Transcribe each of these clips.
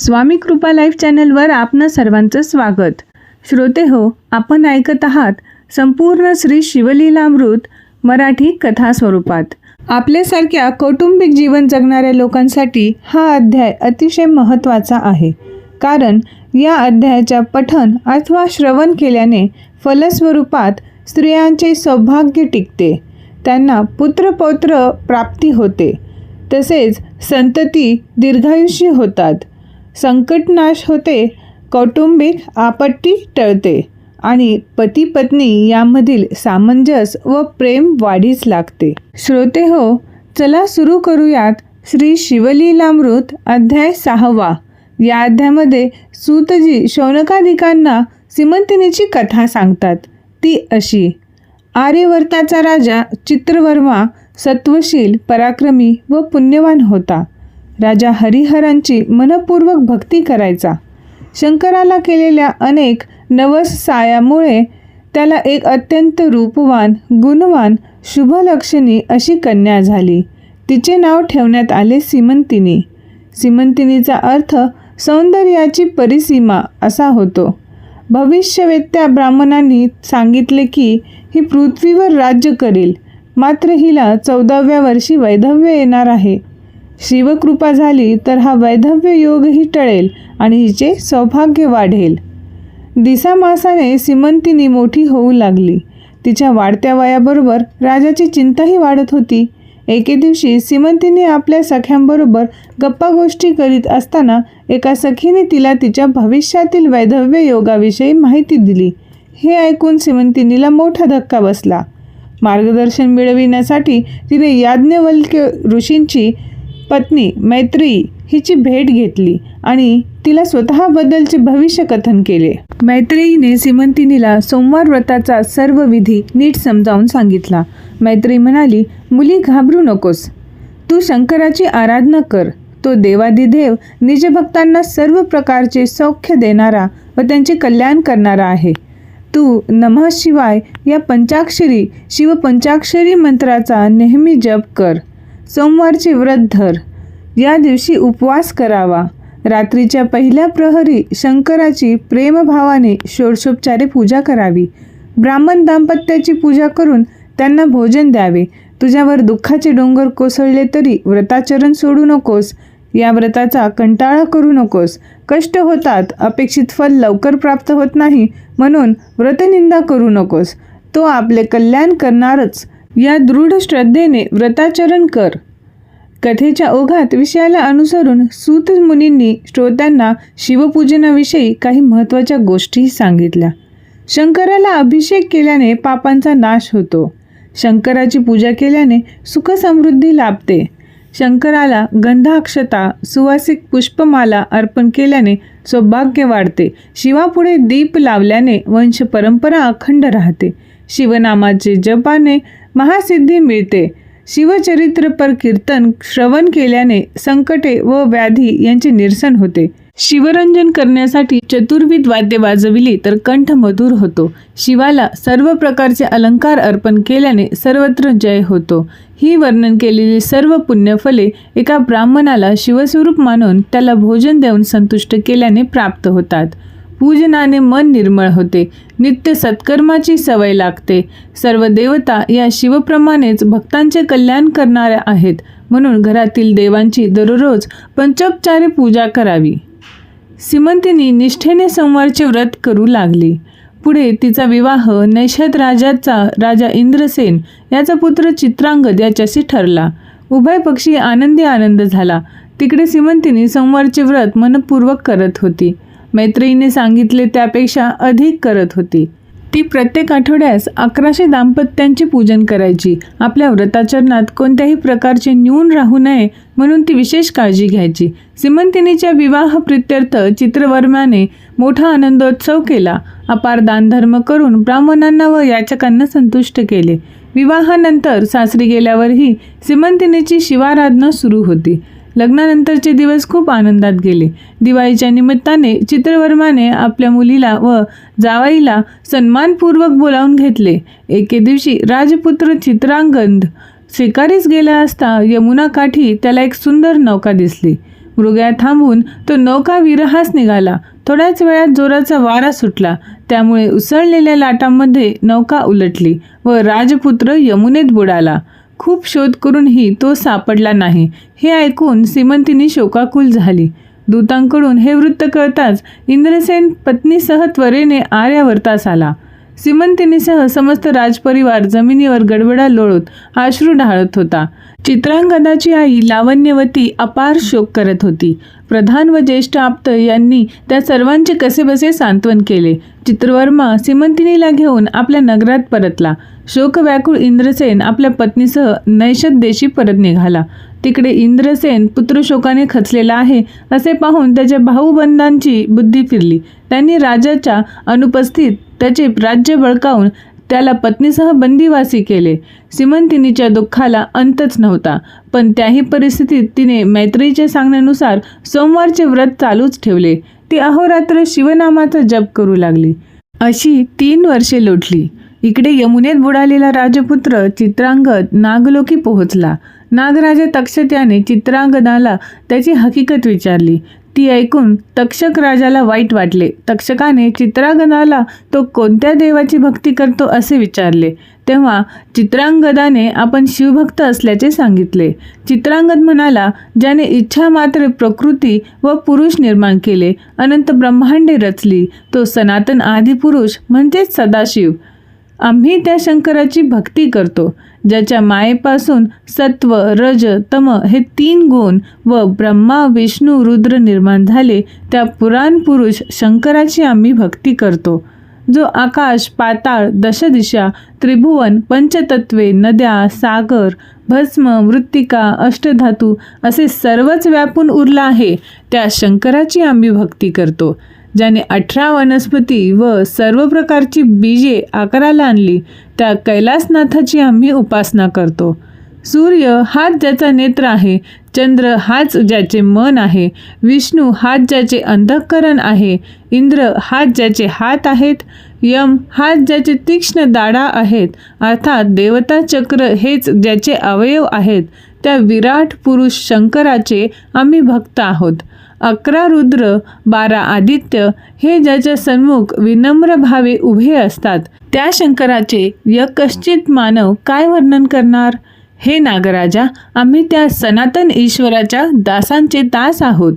स्वामी कृपा लाईफ चॅनलवर आपणं सर्वांचं स्वागत. श्रोते हो आपण ऐकत आहात संपूर्ण श्री शिवलीलामृत मराठी कथा स्वरूपात आपल्यासारख्या कौटुंबिक जीवन जगणाऱ्या लोकांसाठी हा अध्याय अतिशय महत्त्वाचा आहे. कारण या अध्यायाच्या पठन अथवा श्रवण केल्याने फलस्वरूपात स्त्रियांचे सौभाग्य टिकते. त्यांना पुत्रपौत्र प्राप्ती होते. तसेच संतती दीर्घायुषी होतात. संकटनाश होते कौटुंबिक आपत्ती टळते आणि पती पत्नी यामधील सामंजस्य व प्रेम वाढीस लागते. श्रोते हो चला सुरू करूयात श्री शिवलीलामृत अध्याय सहावा. या अध्यायामध्ये सूतजी शौनकाधिकांना सिमंतिनीची कथा सांगतात. ती अशी आर्यवर्ताचा राजा चित्रवर्मा सत्वशील पराक्रमी व पुण्यवान होता. राजा हरिहरांची मनपूर्वक भक्ती करायचा. शंकराला केलेल्या अनेक नवस सायामुळे त्याला एक अत्यंत रूपवान गुणवान शुभलक्षणी अशी कन्या झाली. तिचे नाव ठेवण्यात आले सिमंतिनी. सिमंतिनीचा अर्थ सौंदर्याची परिसीमा असा होतो. भविष्यवेत्या ब्राह्मणांनी सांगितले की ही पृथ्वीवर राज्य करेल. मात्र हिला चौदाव्या वर्षी वैधव्य येणार आहे. शिवकृपा झाली तर हा वैधव्य योगही टळेल आणि हिचे सौभाग्य वाढेल. दिसामासाने सिमंतिनी मोठी होऊ लागली. तिच्या वाढत्या वयाबरोबर राजाची चिंताही वाढत होती. एके दिवशी सिमंतीने आपल्या सख्यांबरोबर गप्पा गोष्टी करीत असताना एका सखीने तिला तिच्या भविष्यातील वैधव्य योगाविषयी माहिती दिली. हे ऐकून सिमंतिनीला मोठा धक्का बसला. मार्गदर्शन मिळविण्यासाठी तिने याज्ञवल्क्य ऋषींची पत्नी मैत्रेयी हिची भेट घेतली आणि तिला स्वतःबद्दलचे भविष्य कथन केले. मैत्रेयीने सिमंतिनीला सोमवार व्रताचा सर्व विधी नीट समजावून सांगितला. मैत्रेयी म्हणाली मुली घाबरू नकोस. तू शंकराची आराधना कर. तो देवादिदेव निजभक्तांना सर्व प्रकारचे सौख्य देणारा व त्यांचे कल्याण करणारा आहे. तू नमः शिवाय या पंचाक्षरी शिवपंचाक्षरी मंत्राचा नेहमी जप कर. सोमवारचे व्रत धर. या दिवशी उपवास करावा. रात्रीच्या पहिल्या प्रहरी शंकराची प्रेमभावाने षोडशोपचारे पूजा करावी. ब्राह्मण दाम्पत्याची पूजा करून त्यांना भोजन द्यावे. तुझ्यावर दुःखाचे डोंगर कोसळले तरी व्रताचरण सोडू नकोस. या व्रताचा कंटाळा करू नकोस. कष्ट होतात अपेक्षित फल लवकर प्राप्त होत नाही म्हणून व्रतनिंदा करू नकोस. तो आपले कल्याण करणारच. या दृढ श्रद्धेने व्रताचरण कर. कथेच्या ओघात विषयाला अनुसरून सूत मुनींनी श्रोत्यांना शिवपूजनाविषयी काही महत्त्वाच्या गोष्टी सांगितल्या. शंकराला अभिषेक केल्याने पापांचा नाश होतो. शंकराची पूजा केल्याने सुखसमृद्धी लाभते. शंकराला गंधाक्षता सुवासिक पुष्पमाला अर्पण केल्याने सौभाग्य वाढते. शिवापुढे दीप लावल्याने वंश परंपरा अखंड राहते. शिवनामाचे जपाने महासिद्धी मिळते. शिवचरित्रपर कीर्तन श्रवण केल्याने संकटे व व्याधी यांचे निरसन होते. शिवरंजन करण्यासाठी चतुर्विध वाद्य वाजविली तर कंठ मधुर होतो. शिवाला सर्व प्रकारचे अलंकार अर्पण केल्याने सर्वत्र जय होतो. ही वर्णन केलेली सर्व पुण्यफले एका ब्राह्मणाला शिवस्वरूप मानून त्याला भोजन देऊन संतुष्ट केल्याने प्राप्त होतात. पूजनाने मन निर्मळ होते. नित्य सत्कर्माची सवय लागते. सर्व देवता या शिवप्रमाणेच भक्तांचे कल्याण करणाऱ्या आहेत. म्हणून घरातील देवांची दररोज पंचोपचारे पूजा करावी. सिमंतिनी निष्ठेने सोमवारचे व्रत करू लागली. पुढे तिचा विवाह नैषद राजाचा राजा इंद्रसेन याचा पुत्र चित्रांगद याच्याशी ठरला. उभय पक्षी आनंदी आनंद झाला. तिकडे सिमंतिनी सोमवारचे व्रत मनपूर्वक करत होती. मैत्रिणीने सांगितले त्यापेक्षा अधिक करत होती. ती प्रत्येक आठवड्यास अकराशे दाम्पत्यांचे पूजन करायची. आपल्या व्रताचरणात कोणत्याही प्रकारचे न्यून राहू नये म्हणून ती विशेष काळजी घ्यायची. सिमंतिनीच्या विवाह प्रित्यर्थ चित्रवर्माने मोठा आनंदोत्सव केला. अपार दानधर्म करून ब्राह्मणांना व याचकांना संतुष्ट केले. विवाहानंतर सासरी गेल्यावरही सिमंतिनीची शिवाराधना सुरू होती. लग्नानंतरचे दिवस खूप आनंदात गेले. दिवाळीच्या निमित्ताने चित्रवर्माने आपल्या मुलीला व जावाईला सन्मानपूर्वक बोलावून घेतले. एके दिवशी राजपुत्र चित्रांगंध शिकारीस गेला असता यमुना काठी त्याला एक सुंदर नौका दिसली. मृग्या थांबून तो नौका विरहास निघाला. थोड्याच वेळात जोराचा वारा सुटला. त्यामुळे उसळलेल्या लाटांमध्ये नौका उलटली व राजपुत्र यमुनेत बुडाला. खूप शोध करूनही तो सापडला नाही. हे ऐकून सिमंतिनी शोकाकुल झाली. दूतांकडून हे वृत्त कळताच इंद्रसेन पत्नीसह त्वरेने आर्यावर्तास आला. सिमंतिनीसह समस्त राजपरिवार जमिनीवर गडबडा लोळत आश्रू ढाळत होता. चित्रांगदाची आई लावण्यवती अपार शोक करत होती. प्रधान व ज्येष्ठ आप्त यांनी त्या सर्वांचे कसेबसे सांत्वन केले? चित्रवर्मा सिमंतिनीला घेऊन आपल्या नगरात परतला. शोकव्याकुळ इंद्रसेन आपल्या पत्नीसह नैशत देशी परत निघाला. तिकडे इंद्रसेन पुत्रशोकाने खचलेला आहे असे पाहून त्याच्या भाऊबंधांची बुद्धी फिरली. त्यांनी राजाच्या अनुपस्थित त्याचे राज्य बळकावून त्याला पत्नीसह बंदिवासी केले. सिमंतिनीच्या दुःखाला अंतच नव्हता पण त्याही परिस्थितीत तिने मैत्रीच्या सांगण्यानुसार सोमवारचे व्रत चालूच ठेवले. ती अहोरात्र शिवनामाचा जप करू लागली. अशी तीन वर्षे लोटली. इकडे यमुनेत बुडालेला राजपुत्र चित्रांगद नागलोकी पोहोचला. नागराजा तक्षत्याने चित्रांगदाला त्याची हकीकत विचारली. ती ऐकून तक्षक राजाला वाईट वाटले. तक्षकाने चित्रांगदाला तो कोणत्या देवाची भक्ती करतो असे विचारले. तेव्हा चित्रांगदाने आपण शिवभक्त असल्याचे सांगितले. चित्रांगद म्हणाला ज्याने इच्छा मात्र प्रकृती व पुरुष निर्माण केले अनंत ब्रह्मांडे रचली. तो सनातन आदिपुरुष म्हणजेच सदाशिव. आम्ही त्या शंकराची भक्ती करतो ज्याच्या मायेपासून सत्व रज तम हे तीन गुण व ब्रह्मा विष्णू रुद्र निर्माण झाले त्या पुराण पुरुष शंकराची आम्ही भक्ती करतो. जो आकाश पाताळ दशदिशा त्रिभुवन पंचतत्वे नद्या सागर भस्म मृत्तिका अष्टधातू असे सर्वच व्यापून उरला आहे त्या शंकराची आम्ही भक्ती करतो. ज्याने अठरा वनस्पती व सर्व प्रकारची बीजे आकाराला आणली त्या कैलासनाथाची आम्ही उपासना करतो. सूर्य हाच ज्याचा नेत्र आहे चंद्र हाच ज्याचे मन आहे विष्णू हाच ज्याचे अंधःकरण आहे इंद्र हाच ज्याचे हात आहेत यम हाच ज्याचे तीक्ष्ण दाडा आहेत अर्थात देवता चक्र हेच ज्याचे अवयव आहेत त्या विराट पुरुष शंकराचे आम्ही भक्त आहोत. अकरा रुद्र बारा आदित्य हे ज्याच्या सन्मुख विनम्र भावे उभे असतात. त्या शंकराचे यकश्चित मानव काय वर्णन करणार? हे नागराजा आम्ही त्या सनातन ईश्वराच्या दासांचे दास आहोत.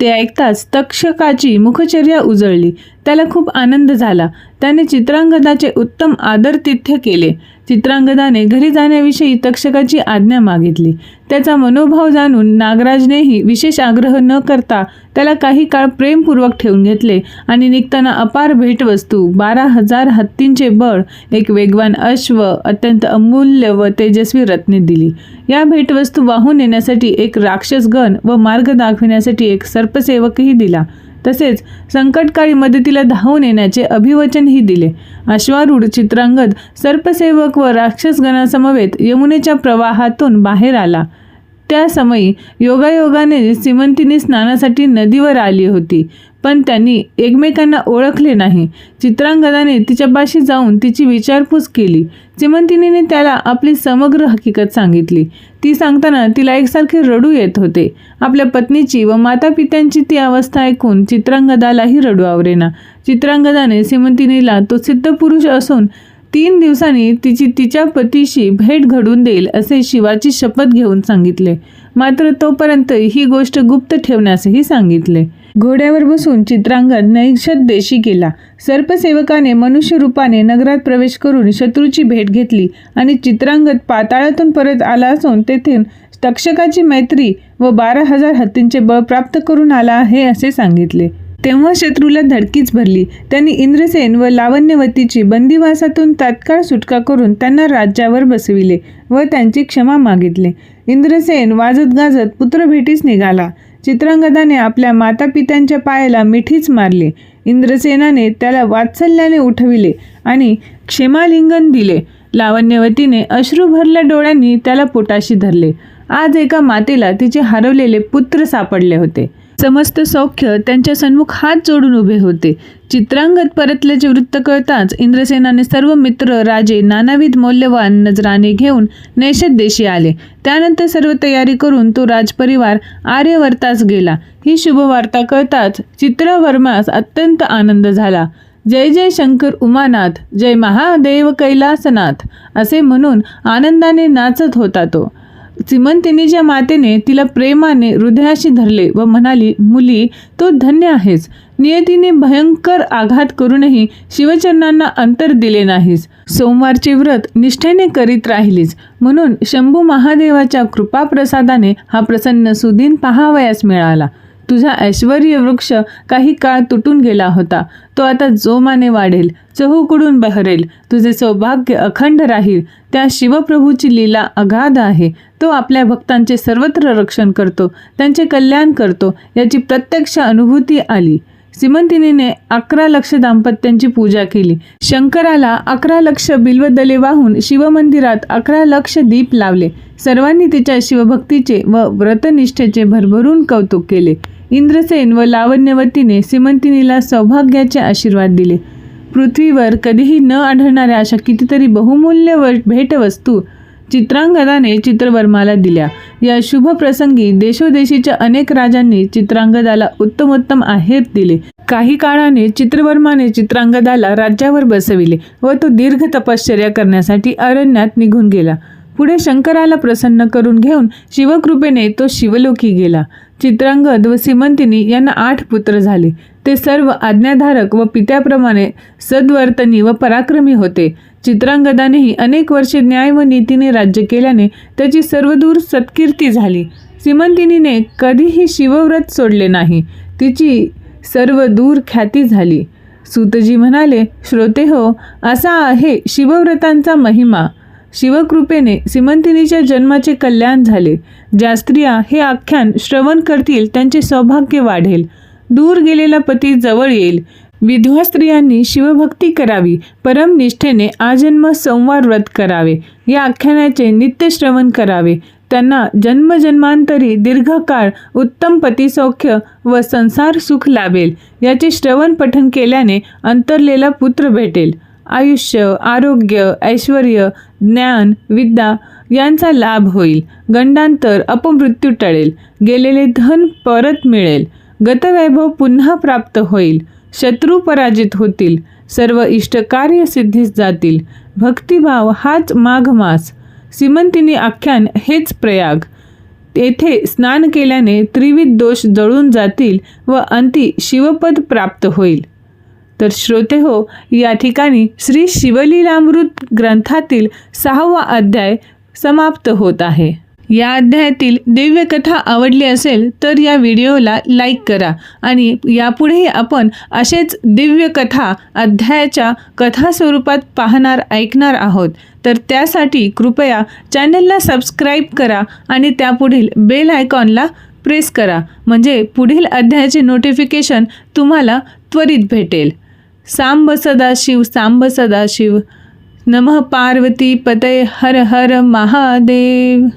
ते ऐकताच तक्षकाची मुखचर्या उजळली. त्याला खूप आनंद झाला. त्याने चित्रांगदाचे उत्तम आदरतिथ्य केले. चित्रांगदाने घरी जाण्याविषयी तक्षकाची आज्ञा मागितली. त्याचा मनोभाव जाणून नागराजनेही विशेष आग्रह न करता त्याला काही काळ प्रेमपूर्वक ठेवून घेतले आणि निघताना अपार भेटवस्तू बारा हजार हत्तींचे बळ एक वेगवान अश्व अत्यंत अमूल्य व तेजस्वी रत्ने दिली. या भेटवस्तू वाहून नेण्यासाठी एक राक्षसगण व मार्ग दाखविण्यासाठी एक सर्पसेवकही दिला. तसेच संकटकाळी मदतीला धावून येण्याचे अभिवचनही दिले. अश्वारूढ चित्रांगद सर्पसेवक व राक्षसगणासमवेत यमुनेच्या प्रवाहातून बाहेर आला. त्या समयी योगायोगाने सिमंतिनी स्नानासाठी नदीवर आली होती. पण त्यांनी एकमेकांना ओळखले नाही. चित्रांगदाने तिच्यापाशी जाऊन तिची विचारपूस केली. सिमंतिनीने त्याला आपली समग्र हकीकत सांगितली. ती सांगताना तिला एकसारखे रडू येत होते. आपल्या पत्नीची व मातापित्यांची ती अवस्था ऐकून चित्रांगदालाही रडू आवरेना. चित्रांगदाने सिमंतिनीला तो सिद्ध पुरुष असून तीन दिवसांनी तिची तिच्या पतीशी भेट घडून देईल असे शिवाची शपथ घेऊन सांगितले. मात्र तोपर्यंत ही गोष्ट गुप्त ठेवण्यासही सांगितले. घोड्यावर बसून चित्रांगद नैषद देशी केला. सर्पसेवकाने मनुष्यरूपाने नगरात प्रवेश करून शत्रूची भेट घेतली आणि चित्रांगद पाताळातून परत आला असून तेथून तक्षकाची मैत्री व बारा हजार हत्तींचे बळ प्राप्त करून आला आहे असे सांगितले. तेव्हा शत्रूला धडकीच भरली. त्यांनी इंद्रसेन व लावण्यवतीची बंदिवासातून तात्काळ सुटका करून त्यांना राज्यावर बसविले व त्यांची क्षमा मागितली. इंद्रसेन वाजत गाजत पुत्रभेटीस निघाला. चित्रांगदाने आपल्या मातापित्यांच्या पायाला मिठीच मारली. इंद्रसेनाने त्याला वात्सल्याने उठविले आणि क्षेमालिंगन दिले. लावण्यवतीने अश्रू भरल्या डोळ्यांनी त्याला पोटाशी धरले. आज एका मातेला तिचे हरवलेले पुत्र सापडले होते. समस्त सौख्य त्यांच्या सन्मुख हात जोडून उभे होते. चित्रांगत परतल्याचे वृत्त कळताच इंद्रसेनाने सर्व मित्र राजे नानाविध मौल्यवान नजराने घेऊन नैशद देशी आले. त्यानंतर सर्व तयारी करून तो राजपरिवार आर्यवर्तास गेला. ही शुभवार्ता कळताच चित्रवर्मास अत्यंत आनंद झाला. जय जय शंकर उमानाथ जय महादेव कैलासनाथ असे म्हणून आनंदाने नाचत होता तो. श्रीमंतिनीच्या मातेने तिला प्रेमाने हृदयाशी धरले व म्हणाली मुली तो धन्य आहेस. नियतीने भयंकर आघात करूनही शिवचरणांना अंतर दिले नाहीस. सोमवारचे व्रत निष्ठेने करीत राहिलीस. म्हणून शंभू महादेवाच्या कृपाप्रसादाने हा प्रसन्न सुदीन पहावयास मिळाला. तुझा ऐश्वर्य वृक्ष काही काळ तुटून गेला होता. तो आता जोमाने वाढेल चहूकडून बहरेल. तुझे सौभाग्य अखंड राहील. त्या शिवप्रभूची लीला अगाध आहे. तो आपल्या भक्तांचे सर्वत्र रक्षण करतो त्यांचे कल्याण करतो. याची प्रत्यक्ष अनुभूती आली. सिमंतिनीने अकरा लक्ष दाम्पत्यांची पूजा केली. शंकराला अकरा लक्ष बिल्वदले वाहून शिवमंदिरात अकरा लक्ष दीप लावले. सर्वांनी तिच्या शिवभक्तीचे व व्रतनिष्ठेचे भरभरून कौतुक केले. इंद्रसेन व लावण्यवतीने सिमंतिनीला सौभाग्याचे आशीर्वाद दिले. पृथ्वीवर कधीही न आढळणाऱ्या अशा कितीतरी बहुमूल्य व भेटवस्तू चित्रांगदाने चित्रवर्माला दिल्या. या शुभ प्रसंगी देशोदेशीच्या अनेक राजांनी चित्रांगदाला उत्तमोत्तम आहेर दिले. काही काळाने चित्रवर्माने चित्रांगदाला राज्यावर बसविले व तो दीर्घ तपश्चर्या करण्यासाठी अरण्यात निघून गेला. पुढे शंकराला प्रसन्न करून घेऊन शिवकृपेने तो शिवलोकी गेला. चित्रांगद व सिमंतिनी यांना आठ पुत्र झाले. ते सर्व आज्ञाधारक व पित्याप्रमाणे सद्वर्तनी व पराक्रमी होते. चित्रांगदानेही अनेक वर्षे न्याय व नीतीने राज्य केल्याने त्याची सर्वदूर सत्कीर्ती झाली. सिमंतिनीने कधीही शिवव्रत सोडले नाही. तिची सर्व दूर ख्याती झाली. सूतजी म्हणाले श्रोते हो असा आहे शिवव्रतांचा महिमा. शिवकृपेने सिमंतिनीच्या जन्माचे कल्याण झाले. ज्या स्त्रिया हे आख्यान श्रवण करतील त्यांचे सौभाग्य वाढेल. दूर गेलेला पती जवळ येईल. विधवा स्त्रियांनी शिवभक्ती करावी. परम निष्ठेने आजन्म संवार व्रत करावे. या आख्यानाचे नित्य श्रवण करावे. त्यांना जन्मजन्मांतरी दीर्घकाळ उत्तम पतिसौख्य व संसार सुख लाभेल. याचे श्रवण पठन केल्याने अंतरलेला पुत्र भेटेल. आयुष्य आरोग्य ऐश्वर ज्ञान विद्या यांचा लाभ होईल. गंडांतर अपमृत्यू टळेल. गेलेले धन परत मिळेल. गतवैभव पुन्हा प्राप्त होईल. शत्रू पराजित होतील. सर्व इष्टकार्य सिद्धीस जातील. भक्तिभाव हाच माघमास. सिमंतिनी आख्यान हेच प्रयाग. तेथे स्नान केल्याने त्रिविध दोष जळून जातील व अंती शिवपद प्राप्त होईल. तर श्रोते हो या ठिकाणी श्री शिवलीलामृत ग्रंथातील सहावा अध्याय समाप्त होत आहे. या अध्यायातील दिव्यकथा आवडली असेल तर या व्हिडिओला लाईक करा आणि यापुढेही आपण असेच दिव्य कथा अध्यायाच्या कथा स्वरूपात पाहणार ऐकणार आहोत. तर त्यासाठी कृपया चॅनलला सबस्क्राईब करा आणि त्यापुढील बेल आयकॉनला प्रेस करा. म्हणजे पुढील अध्यायाचे नोटिफिकेशन तुम्हाला त्वरित भेटेल. सांब सदाशिव सांब सदाशिव। नमः पार्वती पतय हर हर महादेव।